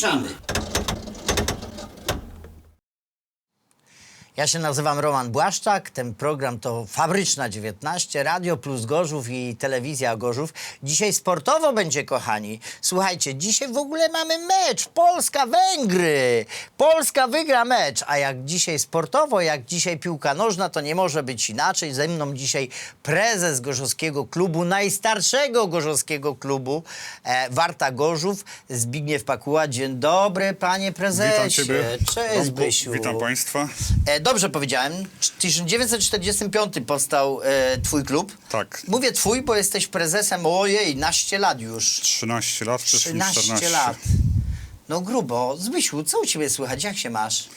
19. Ruszamy. Ja się nazywam Roman Błaszczak. Ten program to Fabryczna 19, Radio Plus Gorzów i Telewizja Gorzów. Dzisiaj sportowo będzie, kochani. Słuchajcie, dzisiaj w ogóle mamy mecz Polska-Węgry. Polska wygra mecz, a jak dzisiaj sportowo, jak dzisiaj piłka nożna, to nie może być inaczej. Ze mną dzisiaj prezes Gorzowskiego Klubu, najstarszego Gorzowskiego Klubu, e, Warta Gorzów, Zbigniew Pakuła. Dzień dobry, panie prezesie. Witam Ciebie. Cześć. Zbysiu. Witam Państwa. E, dobrze powiedziałem. W 1945 powstał e, twój klub. Tak. Mówię twój, bo jesteś prezesem, ojej, naście lat już. 13 lat, przeszli 13 14. lat. No grubo. Zbysiu, co u ciebie słychać? Jak się masz?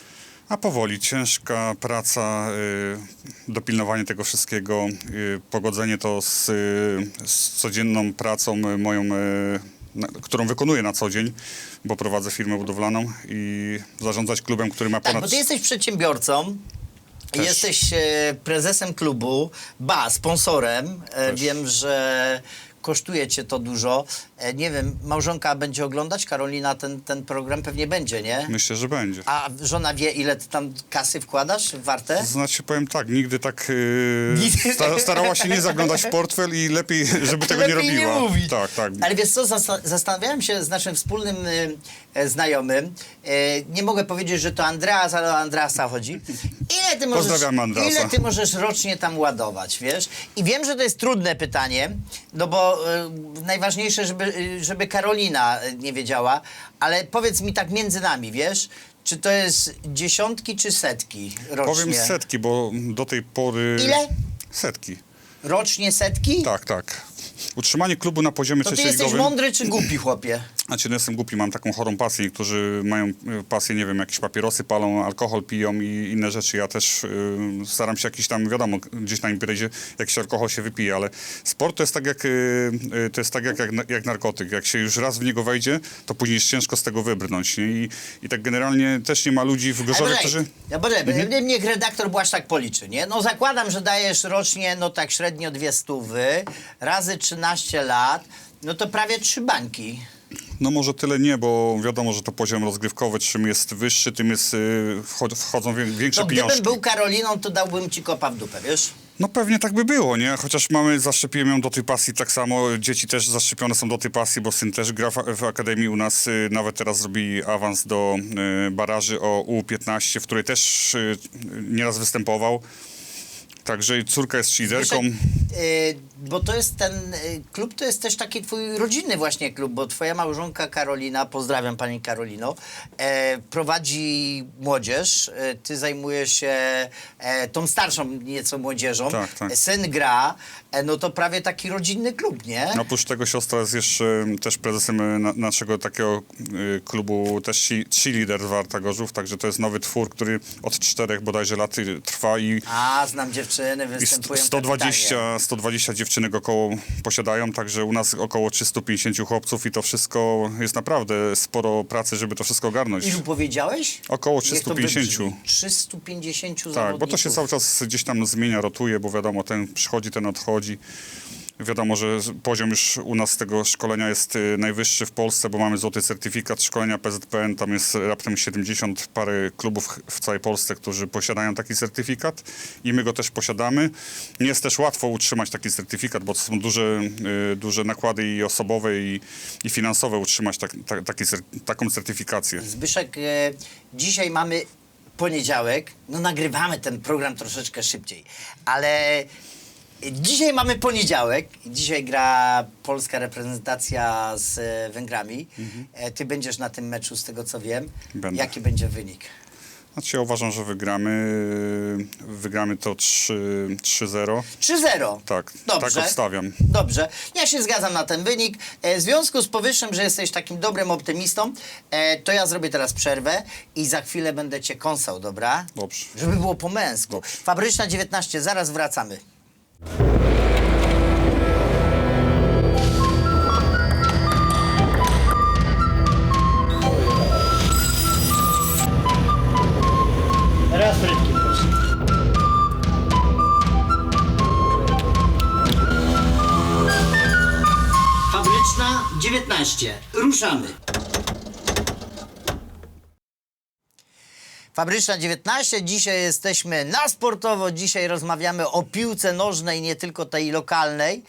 A powoli, ciężka praca, y, dopilnowanie tego wszystkiego, y, pogodzenie to z, y, z codzienną pracą y, moją, y, na, którą wykonuję na co dzień, bo prowadzę firmę budowlaną i zarządzać klubem, który ma Tak, ponad... bo ty jesteś przedsiębiorcą. Też. Jesteś e, prezesem klubu, ba, sponsorem. E, wiem, że kosztuje cię to dużo. E, nie wiem, małżonka będzie oglądać, Karolina, ten, ten program pewnie będzie, nie? Myślę, że będzie. A żona wie, ile ty tam kasy wkładasz w wartę? Znaczy, powiem tak, nigdy tak y, Nigdy- sta, starała się nie zaglądać w portfel i lepiej, żeby tego nie Lepiej robiła. Nie mówić. Tak, tak. Ale wiesz co, zasta- zastanawiałem się z naszym wspólnym y, e, znajomym. E, nie mogę powiedzieć, że to Andreas, ale o Andreasa chodzi. Ile ty możesz, Pozdrawiam Andrasa. ile ty możesz rocznie tam ładować, wiesz? I wiem, że to jest trudne pytanie, no bo y, najważniejsze, żeby, y, żeby Karolina nie wiedziała, ale powiedz mi tak między nami, wiesz? Czy to jest dziesiątki czy setki rocznie? Powiem setki, bo do tej pory... Ile? Setki. Rocznie setki? Tak, tak. Utrzymanie klubu na poziomie To ty jesteś mądry czy głupi, chłopie? Znaczy, no jestem głupi, mam taką chorą pasję. Niektórzy mają y, pasję, nie wiem, jakieś papierosy palą, alkohol piją i inne rzeczy. Ja też y, staram się jakiś tam, wiadomo, gdzieś na imprezie jakiś alkohol się wypije, ale sport to jest tak jak, y, y, to jest tak jak, jak, jak narkotyk. Jak się już raz w niego wejdzie, to później jest ciężko z tego wybrnąć. Nie? I, I tak generalnie też nie ma ludzi w Gorzowie, którzy... ja poczekaj, Mhm. niech redaktor Błaszczak policzy, nie? No zakładam, że dajesz rocznie, no tak średnio dwie stówy, razy 13 lat, no to prawie trzy bańki. No może tyle nie, bo wiadomo, że to poziom rozgrywkowy, czym jest wyższy, tym jest, y, wcho- wchodzą większe No pieniążki. gdybym był Karoliną, to dałbym ci kopa w dupę, wiesz? No pewnie tak by było, nie? Chociaż mamy, zaszczepiłem ją do tej pasji tak samo, dzieci też zaszczepione są do tej pasji, bo syn też gra w, w Akademii u nas, y, nawet teraz zrobi awans do y, baraży o U15, w której też y, nieraz występował. Także córka jest liderką. Zbyszek, y, bo to jest ten y, klub, to jest też taki twój rodzinny właśnie klub, bo twoja małżonka Karolina, pozdrawiam pani Karolino, e, prowadzi młodzież, e, ty zajmujesz się e, tą starszą nieco młodzieżą, Tak, tak. E, syn gra, e, no to prawie taki rodzinny klub, nie? No, Oprócz tego siostra jest jeszcze też prezesem y, na, naszego takiego y, klubu, też cheerleader z Warta Gorzów, także to jest nowy twór, który od czterech bodajże lat y, trwa i A, znam dziewczyny, występują st- 120, kapitanie. 120 dziewczynek około posiadają, także u nas około 350 chłopców i to wszystko jest naprawdę sporo pracy, żeby to wszystko ogarnąć. Ilu powiedziałeś? Około Niech to 350. wybrzmi. 350 Tak, bo to zawodników. się cały czas gdzieś tam zmienia, rotuje, bo wiadomo, ten przychodzi, ten odchodzi. Wiadomo, że poziom już u nas tego szkolenia jest y, najwyższy w Polsce, bo mamy złoty certyfikat szkolenia PZPN. Tam jest raptem 70 parę klubów w całej Polsce, którzy posiadają taki certyfikat i my go też posiadamy. Nie jest też łatwo utrzymać taki certyfikat, bo to są duże, y, duże nakłady i osobowe, i, i finansowe utrzymać tak, ta, taki, taką certyfikację. Zbyszek, e, dzisiaj mamy poniedziałek, no nagrywamy ten program troszeczkę szybciej, ale dzisiaj mamy poniedziałek, dzisiaj gra polska reprezentacja z e, Węgrami. E, Ty będziesz na tym meczu, z tego co wiem. Będę. Jaki będzie wynik? Znaczy ja uważam, że wygramy, wygramy to 3 3-0. 3-0. Tak, Dobrze. tak obstawiam. Dobrze, ja się zgadzam na ten wynik. E, W związku z powyższym, że jesteś takim dobrym optymistą, to ja zrobię teraz przerwę i za chwilę będę cię kąsał, dobra? Dobrze. Żeby było po męsku. Dobrze. Fabryczna 19, zaraz wracamy. 15. Ruszamy. Fabryczna 19. Dzisiaj jesteśmy na sportowo. Dzisiaj rozmawiamy o piłce nożnej, nie tylko tej lokalnej,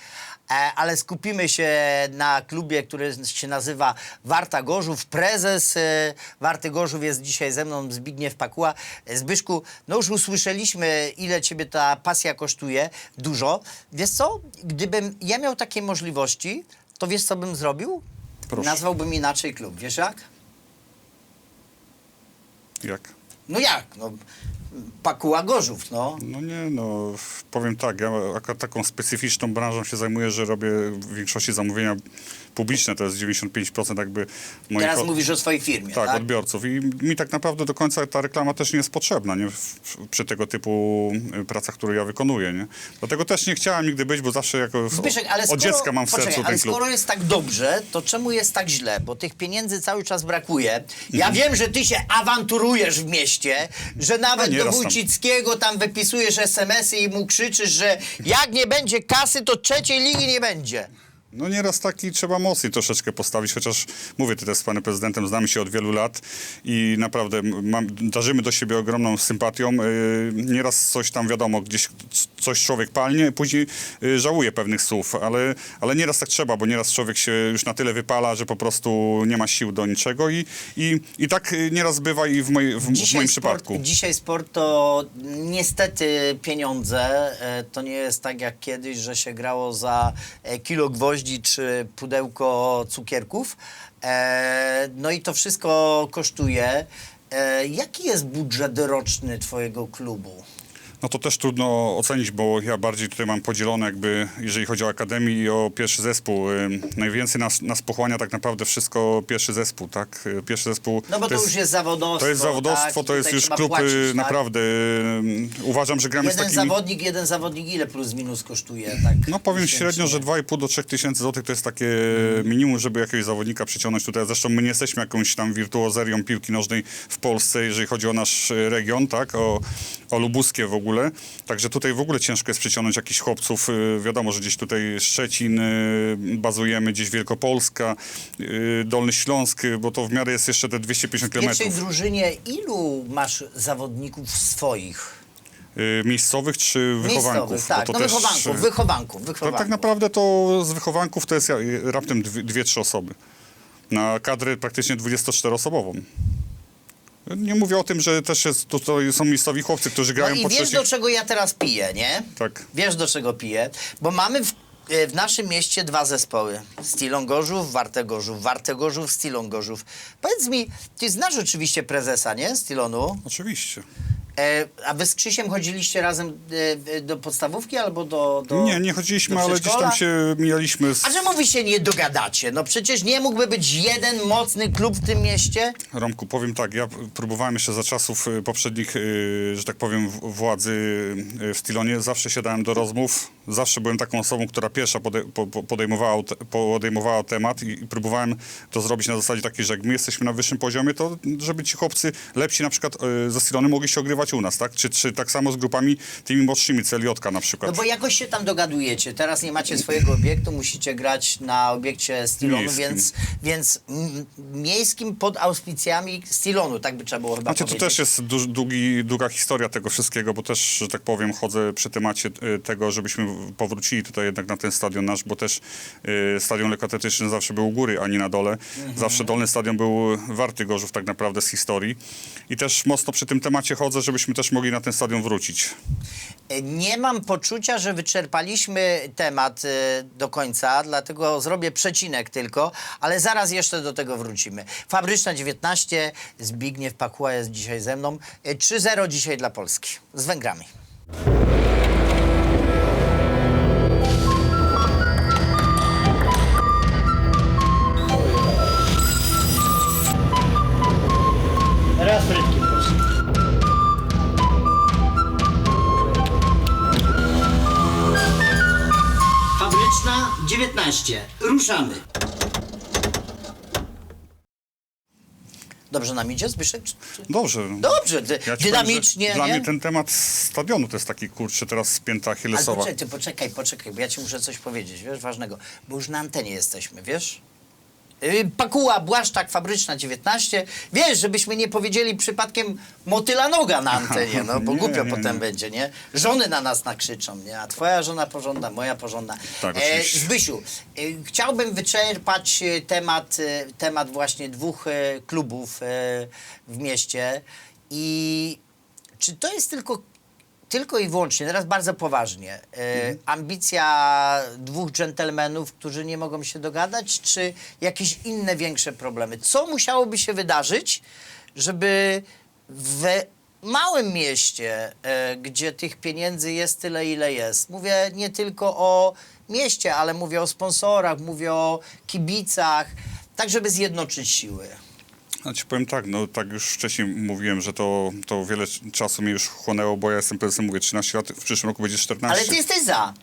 e, ale skupimy się na klubie, który się nazywa Warta Gorzów. Prezes e, Warty Gorzów jest dzisiaj ze mną, Zbigniew Pakuła. E, Zbyszku, no już usłyszeliśmy, ile ciebie ta pasja kosztuje. Dużo. Wiesz co, gdybym ja miał takie możliwości, to wiesz, co bym zrobił? Proszę. Nazwałbym inaczej klub. Wiesz jak? Jak? No jak? No, Pakuła Gorzów, no. No nie, no powiem tak, ja akurat taką specyficzną branżą się zajmuję, że robię w większości zamówienia publiczne, to jest 95% jakby moich Teraz od- mówisz o swojej firmie, tak, tak? odbiorców. I mi tak naprawdę do końca ta reklama też nie jest potrzebna, nie? Przy tego typu y, pracach, które ja wykonuję, nie? Dlatego też nie chciałem nigdy być, bo zawsze jako Zbyszek, ale od skoro, dziecka mam w poczekaj, sercu ale klub. skoro jest tak dobrze, to czemu jest tak źle? Bo tych pieniędzy cały czas brakuje. Ja Mhm. wiem, że ty się awanturujesz w mieście, że nawet A do. Wójcickiego tam wypisujesz SMS-y i mu krzyczysz, że jak nie będzie kasy, to trzeciej ligi nie będzie. No nieraz taki trzeba mocniej troszeczkę postawić, chociaż mówię tutaj z panem prezydentem, znamy się od wielu lat i naprawdę mam, darzymy do siebie ogromną sympatią. Yy, nieraz coś tam wiadomo, gdzieś coś człowiek palnie, później yy, żałuje pewnych słów, ale, ale nieraz tak trzeba, bo nieraz człowiek się już na tyle wypala, że po prostu nie ma sił do niczego i, i, i tak yy, nieraz bywa i w, moj, w, w moim sport, przypadku. Dzisiaj sport to niestety pieniądze. E, To nie jest tak jak kiedyś, że się grało za e, kilo gwoździ czy pudełko cukierków. E, No i to wszystko kosztuje. E, Jaki jest budżet roczny twojego klubu? No to też trudno ocenić, bo ja bardziej tutaj mam podzielone jakby, jeżeli chodzi o akademię i o pierwszy zespół. Najwięcej nas, nas pochłania tak naprawdę wszystko pierwszy zespół, tak? Y, Pierwszy zespół No bo to, już jest zawodowstwo. to jest zawodowstwo, tak? to jest już klub płacić, y, tak? naprawdę. Uważam, że gramy z Jeden takimi... zawodnik, jeden zawodnik ile plus minus kosztuje? Tak No powiem średnio, że 2,5 do 3 tysięcy złotych to jest takie minimum, żeby jakiegoś zawodnika przyciągnąć tutaj. Zresztą my nie jesteśmy jakąś tam wirtuozerią piłki nożnej w Polsce, jeżeli chodzi o nasz e, region, tak, o, o Lubuskie w ogóle. Także tutaj w ogóle ciężko jest przyciągnąć jakichś chłopców. Y, Wiadomo, że gdzieś tutaj Szczecin y, bazujemy, gdzieś Wielkopolska, y, Dolny Śląsk, bo to w miarę jest jeszcze te 250 W pierwszej drużynie ilu masz zawodników swoich? Miejscowych czy wychowanków? Miejscowych, tak. No też, wychowanków, wychowanków, To, wychowanków. tak naprawdę to z wychowanków to jest raptem dwie, dwie trzy osoby. Na kadrę praktycznie 24-osobową. Nie mówię o tym, że też jest, to, to są miejscowi chłopcy, którzy No grają i po wiesz, trzecich... do czego ja teraz piję, nie? Tak. Wiesz, do czego piję? Bo mamy w, e, w naszym mieście dwa zespoły. Stilon Gorzów, Warte Gorzów. Warte Gorzów, Stilon Gorzów. Powiedz mi, ty znasz oczywiście prezesa, nie? Stilonu. Oczywiście. E, a wy z Krzysiem chodziliście razem e, do podstawówki albo do, do nie, nie chodziliśmy, do ale gdzieś przedszkola? tam się mijaliśmy z... A czemu wy się nie dogadacie? No przecież nie mógłby być jeden mocny klub w tym mieście? Romku, powiem tak, ja próbowałem jeszcze za czasów y, poprzednich, y, że tak powiem, w- władzy y, w Stilonie, zawsze siadałem do rozmów, zawsze byłem taką osobą, która pierwsza pode, po, po- podejmowała, podejmowała temat i, próbowałem to zrobić na zasadzie takiej, że jak my jesteśmy na wyższym poziomie, to żeby ci chłopcy lepsi na przykład y, ze Stilony mogli się ogrywać u nas, tak? Czy, czy tak samo z grupami tymi młodszymi, CLJ na przykład. No bo jakoś się tam dogadujecie. Teraz nie macie swojego obiektu, musicie grać na obiekcie Stilonu, więc, więc miejskim pod auspicjami Stilonu, tak by trzeba było chyba Znaczy, to też jest długi, długa historia tego wszystkiego, bo też, że tak powiem, chodzę przy temacie y, tego, żebyśmy powrócili tutaj jednak na ten stadion nasz, bo też y, stadion lekkoatletyczny zawsze był u góry, a nie na dole. Mhm. Zawsze dolny stadion był warty Gorzów tak naprawdę z historii. I też mocno przy tym temacie chodzę, żebyśmy też mogli na ten stadion wrócić. Nie mam poczucia, że wyczerpaliśmy temat y, do końca, dlatego zrobię przecinek tylko, ale zaraz jeszcze do tego wrócimy. Fabryczna 19, Zbigniew Pakuła jest dzisiaj ze mną. Y, 3-0 dzisiaj dla Polski z Węgrami. 19. Ruszamy. Dobrze nam idzie, Zbyszek? Czy- czy- Dobrze. Dobrze, dy- Ja ci dynamicznie, powiem, że nie? Dla mnie ten temat stadionu to jest taki, kurczę, teraz spięta Ale Achillesowa. poczekaj, ty poczekaj, poczekaj, bo ja ci muszę coś powiedzieć, wiesz, ważnego. Bo już na antenie jesteśmy, wiesz? Y, Pakuła, Błaszczak, Fabryczna 19. Wiesz, żebyśmy nie powiedzieli przypadkiem motyla noga na antenie, no bo Nie, głupio nie, potem nie. będzie, nie? Żony na nas nakrzyczą, nie? A twoja żona pożąda, moja pożąda. Tak, oczywiście. Zbysiu, y, chciałbym wyczerpać y, temat, temat właśnie dwóch klubów w mieście i czy to jest tylko tylko i wyłącznie, teraz bardzo poważnie, e, ambicja dwóch dżentelmenów, którzy nie mogą się dogadać, czy jakieś inne większe problemy? Co musiałoby się wydarzyć, żeby w małym mieście, e, gdzie tych pieniędzy jest tyle, ile jest, mówię nie tylko o mieście, ale mówię o sponsorach, mówię o kibicach, tak żeby zjednoczyć siły. Znaczy powiem tak, no tak już wcześniej mówiłem, że to, to wiele czasu mnie już chłonęło, bo ja jestem prezesem, mówię 13 lat, w przyszłym roku będzie 14. Ale ty jesteś za.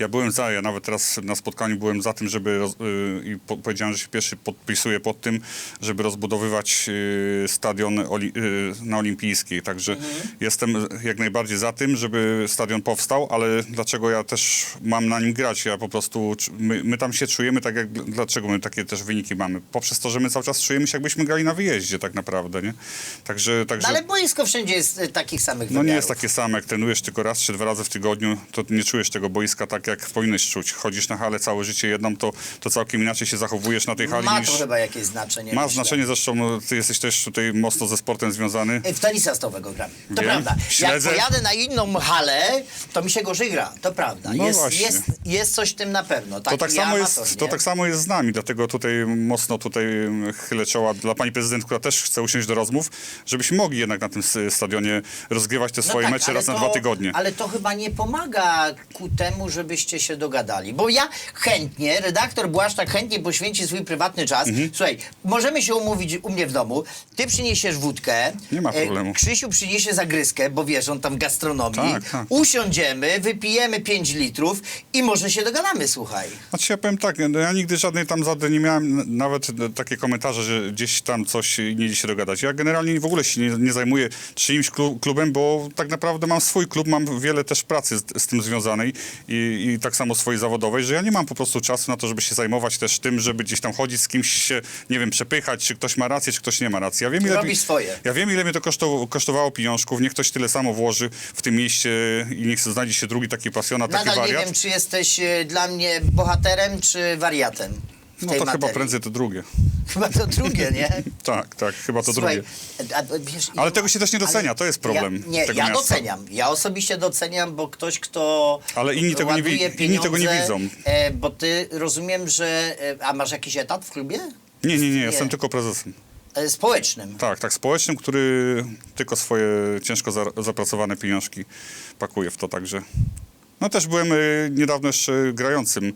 Ja byłem za, ja nawet teraz na spotkaniu byłem za tym, żeby roz, y, i po, powiedziałem, że się pierwszy podpisuję pod tym, żeby rozbudowywać y, stadion oli, y, na Olimpijskiej. Także jestem jak najbardziej za tym, żeby stadion powstał, ale dlaczego ja też mam na nim grać? Ja po prostu, my, my tam się czujemy tak jak, dlaczego my takie też wyniki mamy? Poprzez to, że my cały czas czujemy się jakbyśmy grali na wyjeździe tak naprawdę, nie? Także, także No ale boisko wszędzie jest takich samych no nie wymiarów. jest takie same, jak trenujesz tylko raz czy dwa razy w tygodniu, to nie czujesz tego boiska tak, jak powinieneś czuć. Chodzisz na halę całe życie jedną, to, to całkiem inaczej się zachowujesz na tej hali Ma niż... to chyba jakieś znaczenie. Ma myślę. znaczenie, zresztą no, ty jesteś też tutaj mocno ze sportem związany. W tenisa stołowego gram. To Wiem, prawda. śledzę. Jak pojadę na inną halę, to mi się gorzej gra. To prawda. No jest, właśnie. jest, jest coś w tym na pewno. To tak, samo amator, jest, nie? to tak samo jest z nami, dlatego tutaj mocno tutaj chylę czoła dla pani prezydent, która też chce usiąść do rozmów, żebyśmy mogli jednak na tym s- stadionie rozgrywać te No swoje tak, mecze ale raz na to- dwa tygodnie. Ale to chyba nie pomaga ku temu, żebyście się dogadali. Bo ja chętnie, redaktor Błaszczak chętnie poświęci swój prywatny czas. Mhm. Słuchaj, możemy się umówić u mnie w domu. Ty przyniesiesz wódkę. Nie ma e, problemu. Krzysiu przyniesie zagryzkę, bo wiesz, on tam w gastronomii. Tak, tak. Usiądziemy, wypijemy 5 litrów i może się dogadamy, słuchaj. Znaczy ja powiem tak, no ja nigdy żadnej tam zady nie miałem, nawet takie komentarze, że gdzieś tam coś nie idzie się dogadać. Ja generalnie w ogóle się nie, nie zajmuję czyimś klu- klubem, bo tak naprawdę mam swój klub, mam wiele też pracy z, z tym związanej i, i tak samo swojej zawodowej, że ja nie mam po prostu czasu na to, żeby się zajmować też tym, żeby gdzieś tam chodzić z kimś się, nie wiem, przepychać, czy ktoś ma rację, czy ktoś nie ma racji. Ja wiem, ile, Robisz swoje. ja wiem, ile mnie to kosztowało, kosztowało pieniążków, niech ktoś tyle samo włoży w tym mieście i niech znajdzie się drugi taki pasjonat, taki Nadal nie wariat. wiem, czy jesteś e, dla mnie bohaterem, czy wariatem. W No tej to chyba materii. prędzej to drugie. Chyba to drugie, nie? Tak, tak, chyba to Słuchaj, drugie. a- wiesz, Ale tego się też nie docenia, to jest problem Ja, nie, tego ja miasta. doceniam. Ja osobiście doceniam, bo ktoś, kto. Ale inni tego nie ładuje inni tego nie pieniądze, widzą. E, bo ty rozumiem, że. E, a masz jakiś etat w klubie? Nie, nie, nie, jestem tylko prezesem. E, społecznym. Tak, tak, społecznym, który tylko swoje ciężko za, zapracowane pieniążki pakuje w to, także... No też byłem y, niedawno jeszcze grającym,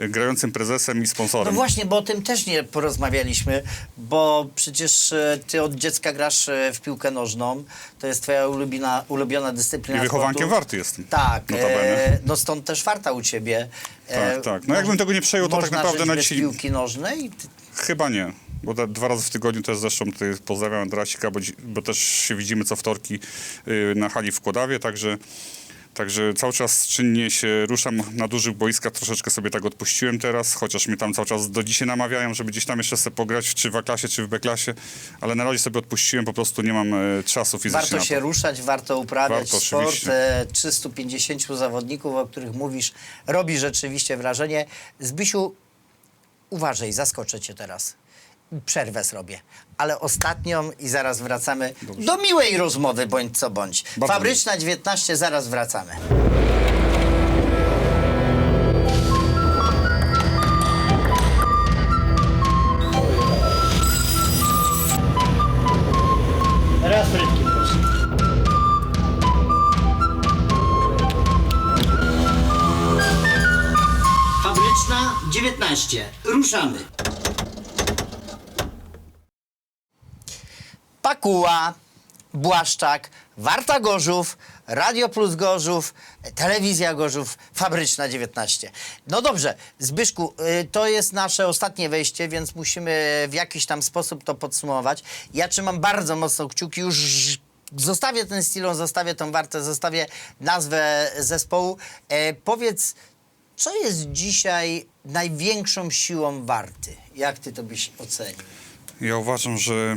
y, grającym prezesem i No sponsorem. właśnie, bo o tym też nie porozmawialiśmy, bo przecież e, ty od dziecka grasz e, w piłkę nożną. To jest twoja ulubiona, ulubiona dyscyplina. I wychowankiem sportu. warty jestem. Tak, e, no stąd też warta u ciebie. E, Tak, tak. No jakbym tego nie przejął, to tak naprawdę na bez dzisiaj- piłki nożnej? Chyba nie. Bo da, dwa razy w tygodniu też zresztą tutaj pozdrawiam Andrasika, bo, bo też się widzimy co wtorki y, na hali w Kłodawie, także, także cały czas czynnie się ruszam na dużych boiskach, troszeczkę sobie tak odpuściłem teraz, chociaż mnie tam cały czas do dzisiaj namawiają, żeby gdzieś tam jeszcze sobie pograć, czy w A-klasie, czy w B-klasie, ale na razie sobie odpuściłem, po prostu nie mam e, czasu fizycznie Warto się ruszać, warto uprawiać Warto, sport. oczywiście. E, 350 zawodników, o których mówisz, robi rzeczywiście wrażenie. Zbysiu, uważaj, zaskoczę cię teraz. Przerwę zrobię. Ale ostatnią i zaraz wracamy do miłej rozmowy, bądź co bądź. Bardzo Fabryczna 19, zaraz wracamy. Raz frytki proszę. Fabryczna 19. Ruszamy. Pakuła, Błaszczak, Warta Gorzów, Radio Plus Gorzów, Telewizja Gorzów, Fabryczna 19. No dobrze, Zbyszku, y, to jest nasze ostatnie wejście, więc musimy w jakiś tam sposób to podsumować. Ja trzymam bardzo mocno kciuki, już zostawię ten stylon, zostawię tą Wartę, zostawię nazwę zespołu. E, powiedz, Co jest dzisiaj największą siłą Warty? Jak ty to byś ocenił? Ja uważam, że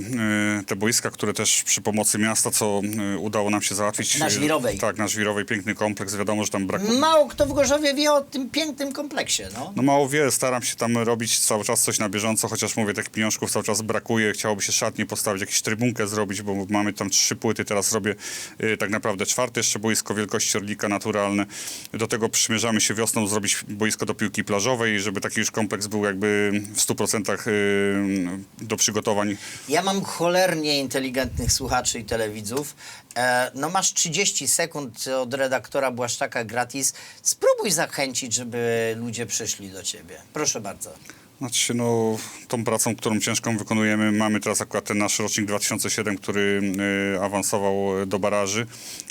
e, te boiska, które też przy pomocy miasta, co e, udało nam się załatwić. Na e, Żwirowej. Tak, na Żwirowej, piękny kompleks. Wiadomo, że tam brakuje. Mało kto w Gorzowie wie o tym pięknym kompleksie, no. No mało wie, staram się tam robić cały czas coś na bieżąco, chociaż mówię, tych pieniążków cały czas brakuje. Chciałoby się szatnie postawić, jakąś trybunkę zrobić, bo mamy tam trzy płyty, teraz robię tak naprawdę czwarte jeszcze boisko wielkości Orlika naturalne. Do tego przymierzamy się wiosną zrobić boisko do piłki plażowej, żeby taki już kompleks był jakby w 100% y, do przygotowań. Ja mam cholernie inteligentnych słuchaczy i telewidzów. E, no masz 30 sekund od redaktora Błaszczaka gratis. Spróbuj zachęcić, żeby ludzie przyszli do ciebie. Proszę bardzo. Znaczy no, tą pracą, którą ciężką wykonujemy, mamy teraz akurat ten nasz rocznik 2007, który y, awansował do baraży.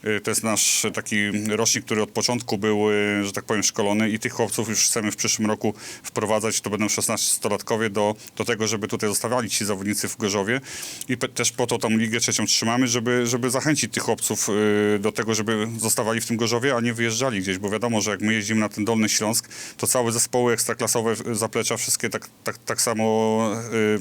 Y, to jest nasz taki rocznik, który od początku był, y, że tak powiem, szkolony i tych chłopców już chcemy w przyszłym roku wprowadzać, to będą 16-latkowie, do, do tego, żeby tutaj zostawiali ci zawodnicy w Gorzowie. I pe, też po to tą ligę trzecią trzymamy, żeby, żeby zachęcić tych chłopców y, do tego, żeby zostawali w tym Gorzowie, a nie wyjeżdżali gdzieś, bo wiadomo, że jak my jeździmy na ten Dolny Śląsk, to całe zespoły ekstraklasowe zaplecza wszystkie tak, tak, tak samo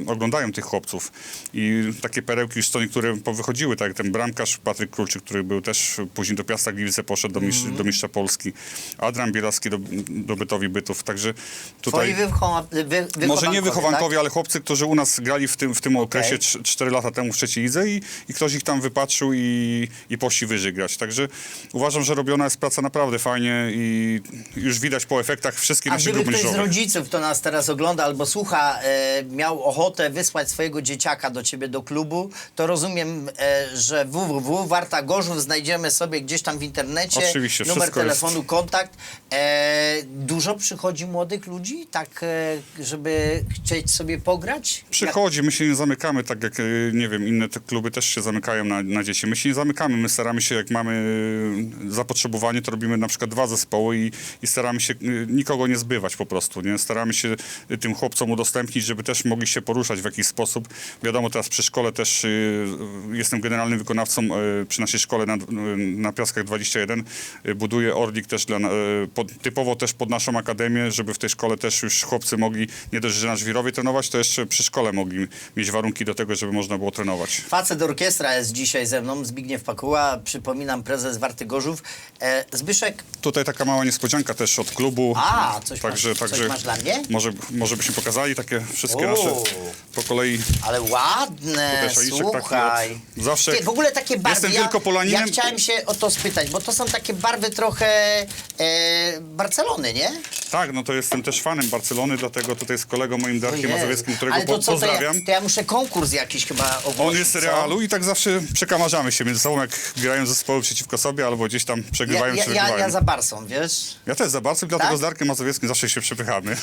y, oglądają tych chłopców. I takie perełki już co niektóre powychodziły, tak jak ten bramkarz Patryk Królczyk, który był też później do Piasta Gliwice poszedł do, mistrz, do mistrza Polski. Adrian Bielaski do, do Bytowi Bytów, także tutaj... Twoi wy- Może nie wychowankowie, tak? ale chłopcy, którzy u nas grali w tym, w tym okresie Okej. 4 lata temu w trzeciej lidze i, i ktoś ich tam wypatrzył i, i poszli wyżej grać. Także uważam, że robiona jest praca naprawdę fajnie i już widać po efektach wszystkie A nasze gdyby grupy ktoś z rodziców, kto nas teraz ogląda albo słucha, e, miał ochotę wysłać swojego dzieciaka do ciebie do klubu, to rozumiem, e, że www Warta Gorzów znajdziemy sobie gdzieś tam w internecie. Oczywiście, numer wszystko telefonu, jest. kontakt. E, dużo przychodzi młodych ludzi, tak, e, żeby chcieć sobie pograć? Przychodzi, my się nie zamykamy, tak jak, e, nie wiem, inne te kluby też się zamykają na, na dzieci. My się nie zamykamy, my staramy się, jak mamy e, zapotrzebowanie, to robimy na przykład dwa zespoły i, i staramy się e, nikogo nie zbywać po prostu, nie? Staramy się e, tym chłopcom udostępnić, żeby też mogli się poruszać w jakiś sposób. Wiadomo, teraz przy szkole też e, jestem generalnym wykonawcą e, przy naszej szkole na, na Piaskach 21. E, Buduję Orlik też dla, pod, typowo też pod naszą akademię, żeby w tej szkole też już chłopcy mogli nie dość, że na Żwirowie trenować, to jeszcze przy szkole mogli mieć warunki do tego, żeby można było trenować. Facet orkiestra jest dzisiaj ze mną, Zbigniew Pakuła, przypominam, prezes Warty Gorzów. E, Zbyszek, Tutaj taka mała niespodzianka też od klubu. A, coś także, masz- coś także masz dla mnie? Może, może byśmy pokazali takie wszystkie O. nasze po kolei. ale ładne, Tutaj szaliczek taki słuchaj. od- zawsze Ty, w ogóle takie barwy, jestem ja, wielkopolaninem. ja chciałem się o to spytać, bo to są takie barwy trochę e, Barcelony, nie? Tak, no to jestem też fanem Barcelony, dlatego tutaj z kolegą moim Darkiem. Mazowieckim, którego Ale to po, co, to ja, pozdrawiam. to ja muszę konkurs jakiś chyba ogłosić, On jest z co? Realu i tak zawsze przekamarzamy się między sobą, jak grają zespoły przeciwko sobie, albo gdzieś tam Ja, przegrywają ja, czy ja, wygrywają. ja za Barsą, wiesz? Ja też za bardzo, dlatego Tak? z Darkiem Mazowieckim zawsze się przepychamy.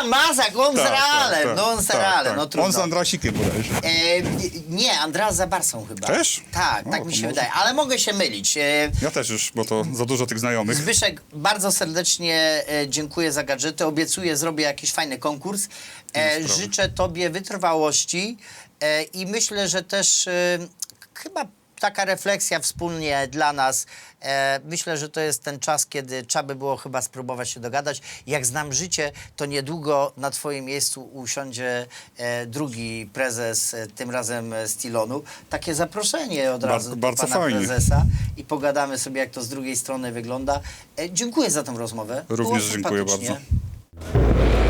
A, Mazak, on z Tak, Realem, tak, no on z tak, Realem, tak. no trudno. On z Andrasikiem bodajże. E, nie, Andreas za Barsą chyba. Też? Tak, O, tak to mi się może. wydaje, ale mogę się mylić. E, Ja też już, bo to za dużo tych znajomych. Zbyszek, bardzo serdecznie e, dziękuję za gadżety. Obiecuję, zrobię jakiś fajny konkurs. E, życzę Tobie wytrwałości e, i myślę, że też e, chyba taka refleksja wspólnie dla nas. E, myślę, że to jest ten czas, kiedy trzeba by było chyba spróbować się dogadać. Jak znam życie, to niedługo na Twoim miejscu usiądzie e, drugi prezes, e, tym razem e, Stilonu. Takie zaproszenie od razu do bardzo pana fajnie. prezesa i pogadamy sobie, jak to z drugiej strony wygląda. E, dziękuję za tę rozmowę. Było Również dziękuję sympatycznie. bardzo.